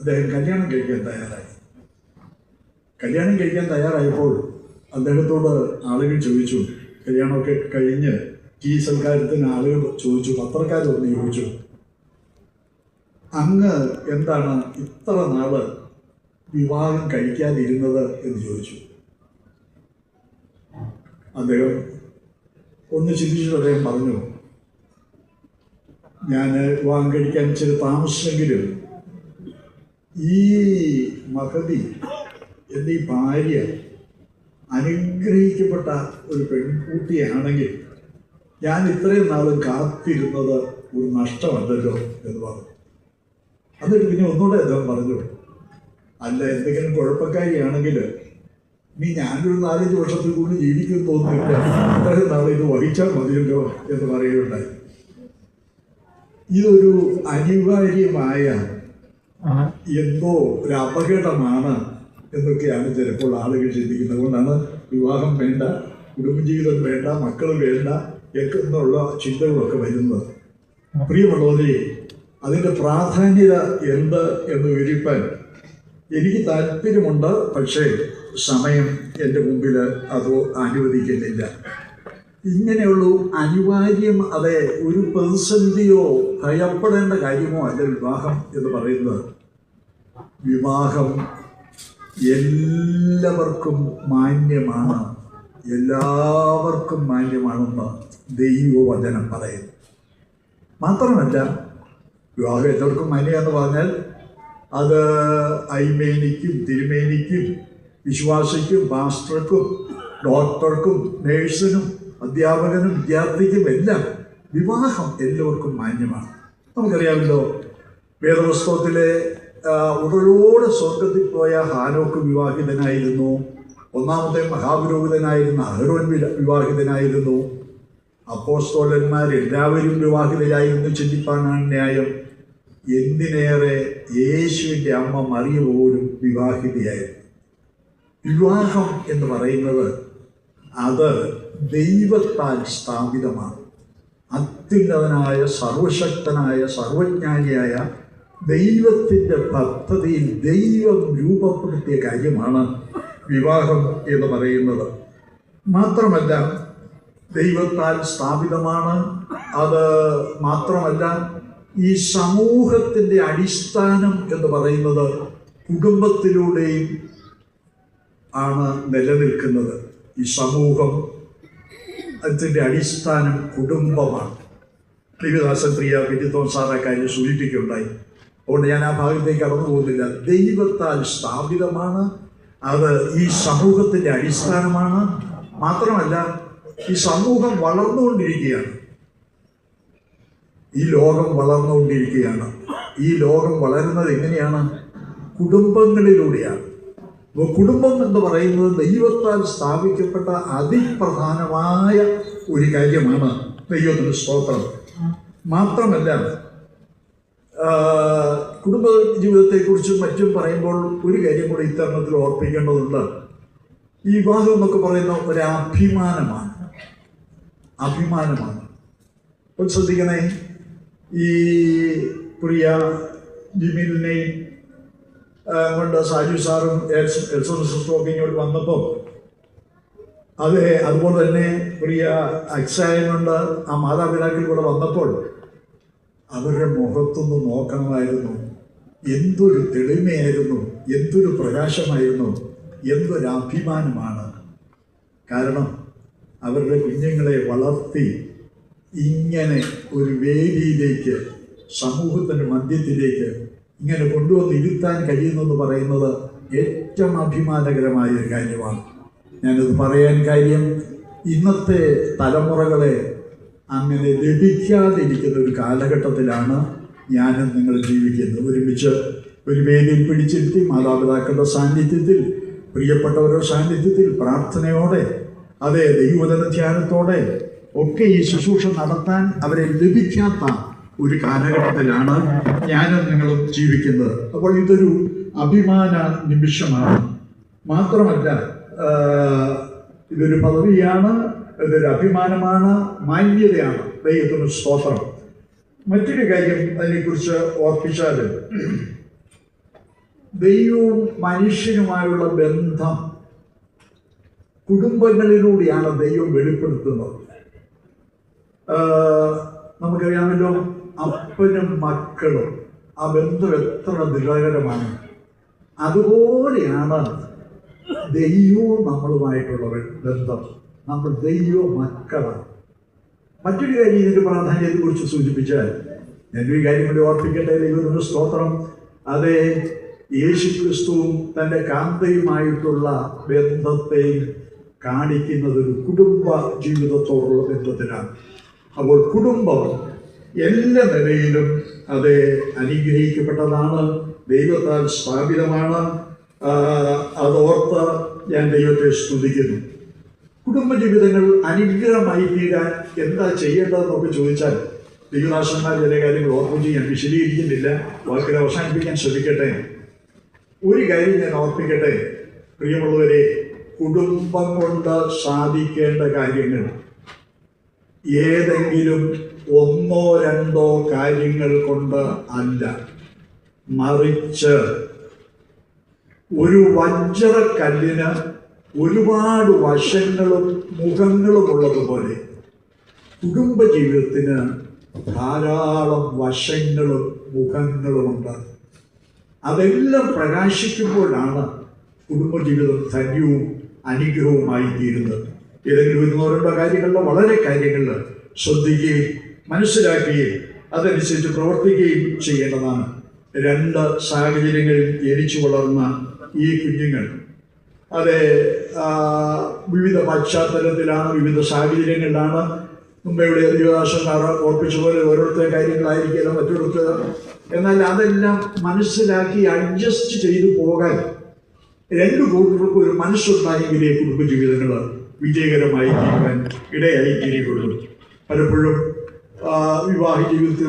അദ്ദേഹം കല്യാണം കഴിക്കാൻ തയ്യാറായി. കല്യാണം കഴിക്കാൻ തയ്യാറായപ്പോൾ അദ്ദേഹത്തോട് ആളുകൾ ചോദിച്ചു. കല്യാണമൊക്കെ കഴിഞ്ഞ് ഈ സൽക്കാരത്തിന് ആളുകൾ ചോദിച്ചു പത്രക്കാർ വന്ന് ചോദിച്ചു. അങ്ങ് എന്താണ് ഇത്ര നാൾ വിവാഹം കഴിക്കാതിരുന്നത് എന്ന് ചോദിച്ചു. അദ്ദേഹം ഒന്ന് ചിന്തിച്ചിട്ട് അദ്ദേഹം പറഞ്ഞു ഞാൻ വിവാഹം കഴിക്കാൻ ഇച്ചിരി താമസിച്ചെങ്കിലും ഈ മഹതി എന്നീ ഭാര്യ അനുഗ്രഹിക്കപ്പെട്ട ഒരു പെൺകുട്ടിയാണെങ്കിൽ ഞാൻ ഇത്രയും നാളും കാത്തിരുന്നത് ഒരു നഷ്ടമല്ലല്ലോ എന്ന് പറഞ്ഞു. എന്നിട്ട് പിന്നെ ഒന്നുകൂടെ അദ്ദേഹം പറഞ്ഞു അല്ല എന്തെങ്കിലും കുഴപ്പക്കാരിയാണെങ്കിൽ നീ ഞാനൊരു നാലഞ്ച് വർഷത്തിൽ കൂടി ജീവിക്കും തോന്നുന്നില്ല. ഇത്രയും നാൾ ഇത് വഹിച്ചാൽ മതിയല്ലോ എന്ന് പറയുകയുണ്ടായി. ഇതൊരു അനിവാര്യമായ എന്തോ ഒരു അപകടമാണ് എന്നൊക്കെയാണ് ചിലപ്പോൾ ആളുകൾ ചിന്തിക്കുന്നത്. അതുകൊണ്ടാണ് വിവാഹം വേണ്ട കുടുംബജീവിതം വേണ്ട മക്കൾ വേണ്ട എന്നുള്ള ചിന്തകളൊക്കെ വരുന്നത്. പ്രിയമുള്ളവരെ അതിന്റെ പ്രാധാന്യത എന്ത് എന്ന് വിവരിപ്പാൻ എനിക്ക് താല്പര്യമുണ്ട് പക്ഷേ സമയം എന്റെ മുമ്പിൽ അത് അനുവദിക്കുന്നില്ല. ഇങ്ങനെയുള്ള അനിവാര്യം അതെ ഒരു പ്രതിസന്ധിയോ ഭയപ്പെടേണ്ട കാര്യമോ അല്ല വിവാഹം എന്ന് പറയുന്നത്. വിവാഹം എല്ലാവർക്കും മാന്യമാണ്. എല്ലാവർക്കും മാന്യമാണെന്ന് ദൈവവചനം പറയുന്നു. മാത്രമല്ല വിവാഹം എല്ലാവർക്കും മാന്യമെന്ന് പറഞ്ഞാൽ അത് ഐമേനിക്കും തിരുമേനിക്കും വിശ്വാസിക്കും മാസ്റ്റർക്കും ഡോക്ടർക്കും നേഴ്സിനും അധ്യാപകനും വിദ്യാർത്ഥിക്കും എല്ലാം വിവാഹം എല്ലാവർക്കും മാന്യമാണ്. നമുക്കറിയാമല്ലോ വേദപുസ്തകത്തിലെ ഉടലോട് സ്വർഗത്തിൽ പോയ ഹാനോക്ക് വിവാഹിതനായിരുന്നു. ഒന്നാമത്തെ മഹാപുരോഹിതനായിരുന്ന അഹരോൻ വിവാഹിതനായിരുന്നു. അപ്പോസ്തോലന്മാർ എല്ലാവരും വിവാഹിതരായിരുന്നു ചിന്തിപ്പാനാണ് ന്യായം. എന്തിനേറെ യേശുവിന്റെ അമ്മ മറിയ പോലും വിവാഹിതയായിരുന്നു. വിവാഹം എന്ന് പറയുന്നത് അത് ദൈവത്താൽ സ്ഥാപിതമാണ്. അത്യുന്നതനായ സർവശക്തനായ സർവജ്ഞാനിയായ ദൈവത്തിന്റെ പദ്ധതിയിൽ ദൈവം രൂപപ്പെടുത്തിയ കാര്യമാണ് വിവാഹം എന്ന് പറയുന്നത്. മാത്രമല്ല ദൈവത്താൽ സ്ഥാപിതമാണ്. അത് മാത്രമല്ല ഈ സമൂഹത്തിന്റെ അടിസ്ഥാനം എന്ന് പറയുന്നത് കുടുംബത്തിലൂടെയും ആണ് നിലനിൽക്കുന്നത്. ഈ സമൂഹം അതിന്റെ അടിസ്ഥാനം കുടുംബമാണ്. ദേവിദാസൻ പ്രിയ സാർ ആ കാര്യം സൂചിപ്പിക്കുകയുണ്ടായി. അതുകൊണ്ട് ഞാൻ ആ ഭാഗത്തേക്ക് കടന്നു പോകുന്നില്ല. ദൈവത്താൽ സ്ഥാപിതമാണ്. അത് ഈ സമൂഹത്തിന്റെ അടിസ്ഥാനമാണ്. മാത്രമല്ല ഈ സമൂഹം വളർന്നുകൊണ്ടിരിക്കുകയാണ്. ഈ ലോകം വളർന്നുകൊണ്ടിരിക്കുകയാണ്. ഈ ലോകം വളരുന്നത് എങ്ങനെയാണ്? കുടുംബങ്ങളിലൂടെയാണ്. കുടുംബം എന്ന് പറയുന്നത് ദൈവത്താൽ സ്ഥാപിക്കപ്പെട്ട അതിപ്രധാനമായ ഒരു കാര്യമാണ് ദൈവത്തിന്റെ സ്തോത്രം. മാത്രമല്ല കുടുംബ ജീവിതത്തെക്കുറിച്ചും മറ്റും പറയുമ്പോൾ ഒരു കാര്യം കൂടി ഇത്തരണത്തിൽ ഓർപ്പിക്കേണ്ടതുണ്ട്. ഈ വിവാഹം എന്നൊക്കെ പറയുന്ന ഒരു അഭിമാനമാണ്. അഭിമാനമാണ് ശ്രദ്ധിക്കണേ ഈ പ്രിയ ജിമിലിനെയും കൊണ്ട് സാജു സാറും എൽസ് എൽസോൺ സിസ്റ്ററും ഇങ്ങോട്ട് വന്നപ്പോൾ അതെ അതുപോലെ തന്നെ പ്രിയ അക്സായം കൊണ്ട് ആ മാതാപിതാക്കൾ കൂടെ വന്നപ്പോൾ അവരുടെ മുഖത്തൊന്ന് നോക്കണമായിരുന്നു. എന്തൊരു തെളിമയായിരുന്നു എന്തൊരു പ്രകാശമായിരുന്നു എന്തൊരു അഭിമാനമാണ്. കാരണം അവരുടെ കുഞ്ഞുങ്ങളെ വളർത്തി ഇങ്ങനെ ഒരു വേദിയിലേക്ക് സമൂഹത്തിന്റെ മധ്യത്തിലേക്ക് ഇങ്ങനെ കൊണ്ടുവന്ന് ഇരുത്താൻ കഴിയുന്നെന്ന് പറയുന്നത് ഏറ്റവും അഭിമാനകരമായ ഒരു കാര്യമാണ്. ഞാനത് പറയാൻ കാര്യം ഇന്നത്തെ തലമുറകളെ അങ്ങനെ ലഭിക്കാതിരിക്കുന്ന ഒരു കാലഘട്ടത്തിലാണ് ഞാനും നിങ്ങൾ ജീവിക്കുന്നത്. ഒരുമിച്ച് ഒരു വേദിയിൽ പിടിച്ചിരുത്തി മാതാപിതാക്കളുടെ സാന്നിധ്യത്തിൽ പ്രിയപ്പെട്ടവരുടെ സാന്നിധ്യത്തിൽ പ്രാർത്ഥനയോടെ അതെ ദൈവവചന ധ്യാനത്തോടെ ഒക്കെ ഈ ശുശ്രൂഷ നടത്താൻ അവരെ ലഭിക്കാത്ത ഒരു കാലഘട്ടത്തിലാണ് ഞാനും നിങ്ങളും ജീവിക്കുന്നത്. അപ്പോൾ ഇതൊരു അഭിമാന നിമിഷമാണ്. മാത്രമല്ല ഇതൊരു പദവിയാണ് ഇതൊരു അഭിമാനമാണ് മാന്യതയാണ്. ദൈവത്തിന് സ്തോത്രം. മറ്റൊരു കാര്യം അതിനെക്കുറിച്ച് ഓർപ്പിച്ചാൽ ദൈവവും മനുഷ്യനുമായുള്ള ബന്ധം കുടുംബങ്ങളിലൂടെയാണ് ദൈവം വെളിപ്പെടുത്തുന്നത്. നമുക്കറിയാമല്ലോ അപ്പനും മക്കളും ആ ബന്ധം എത്ര ദൃഢകരമാണ് അതുപോലെയാണ് ദൈവവും നമ്മളുമായിട്ടുള്ള ബന്ധം. നമ്മൾ ദൈവ മക്കളാണ്. മറ്റൊരു കാര്യം ഇതിന്റെ പ്രാധാന്യത്തെക്കുറിച്ച് സൂചിപ്പിച്ചാൽ ഞാനൊരു കാര്യം കൂടി ഓർപ്പിക്കട്ടെ ദൈവത്തിന് സ്തോത്രം. അതെ യേശു ക്രിസ്തുവും തന്റെ കാന്തയുമായിട്ടുള്ള ബന്ധത്തെ കാണിക്കുന്നത് ഒരു കുടുംബ ജീവിതത്തോടുള്ള ബന്ധത്തിനാണ്. അപ്പോൾ കുടുംബം എല്ലാ നിലയിലും അത് അനുഗ്രഹിക്കപ്പെട്ടതാണ്. ദൈവത്താൽ സ്ഥാപിതമാണ്. അതോർത്ത് ഞാൻ ദൈവത്തെ സ്തുതിക്കുന്നു. കുടുംബജീവിതങ്ങൾ അനുഗ്രഹമായി തീരാൻ എന്താ ചെയ്യേണ്ടതെന്നൊക്കെ ചോദിച്ചാൽ ദൈവദാസന്മാർ ചില കാര്യങ്ങൾ ഓർമ്മിച്ച് ഞാൻ വിശദീകരിക്കുന്നില്ല. വാക്കിൽ അവസാനിപ്പിക്കാൻ ശ്രമിക്കട്ടെ. ഒരു കാര്യം ഞാൻ ഓർപ്പിക്കട്ടെ. പ്രിയമുള്ളവരെ കുടുംബം കൊണ്ട് സാധിക്കേണ്ട കാര്യങ്ങൾ. ഏതെങ്കിലും ഒന്നോ രണ്ടോ കാര്യങ്ങൾ കൊണ്ട് അല്ല. മറിച്ച് ഒരു വജ്രക്കല്ലിന് ഒരുപാട് വശങ്ങളും മുഖങ്ങളും ഉള്ളതുപോലെ കുടുംബജീവിതത്തിന് ധാരാളം വശങ്ങളും മുഖങ്ങളുമുണ്ട് അതെല്ലാം പ്രകാശിക്കുമ്പോഴാണ് കുടുംബജീവിതം ധന്യവും അനുഗ്രഹവുമായി തീരുന്നത് ഏതെങ്കിലും ഒരു രണ്ടോ കാര്യങ്ങളിൽ വളരെ കാര്യങ്ങളിൽ ശ്രദ്ധിക്കുകയും മനസ്സിലാക്കുകയും അതനുസരിച്ച് പ്രവർത്തിക്കുകയും ചെയ്യേണ്ടതാണ്. രണ്ട് സാഹചര്യങ്ങളിൽ ജനിച്ചു വളർന്ന ഈ കുഞ്ഞുങ്ങൾ. അത് വിവിധ പശ്ചാത്തലത്തിലാണ് വിവിധ സാഹചര്യങ്ങളിലാണ്. മുമ്പയുടെ ഓർപ്പിച്ച ഓർപ്പിച്ചതുപോലെ ഓരോരുത്തർ കാര്യങ്ങളായിരിക്കില്ല മറ്റൊരുത്ത എന്നാൽ അതെല്ലാം മനസ്സിലാക്കി അഡ്ജസ്റ്റ് ചെയ്തു പോകാൻ രണ്ട് കൂട്ടർക്കും ഒരു മനസ്സുണ്ടായെങ്കിലേ കുടുംബജീവിതങ്ങൾ വിജയകരമായി തീരുവാൻ ഇടയായി തീരുകയുള്ളൂ. പലപ്പോഴും വിവാഹ ജീവിതത്തിൽ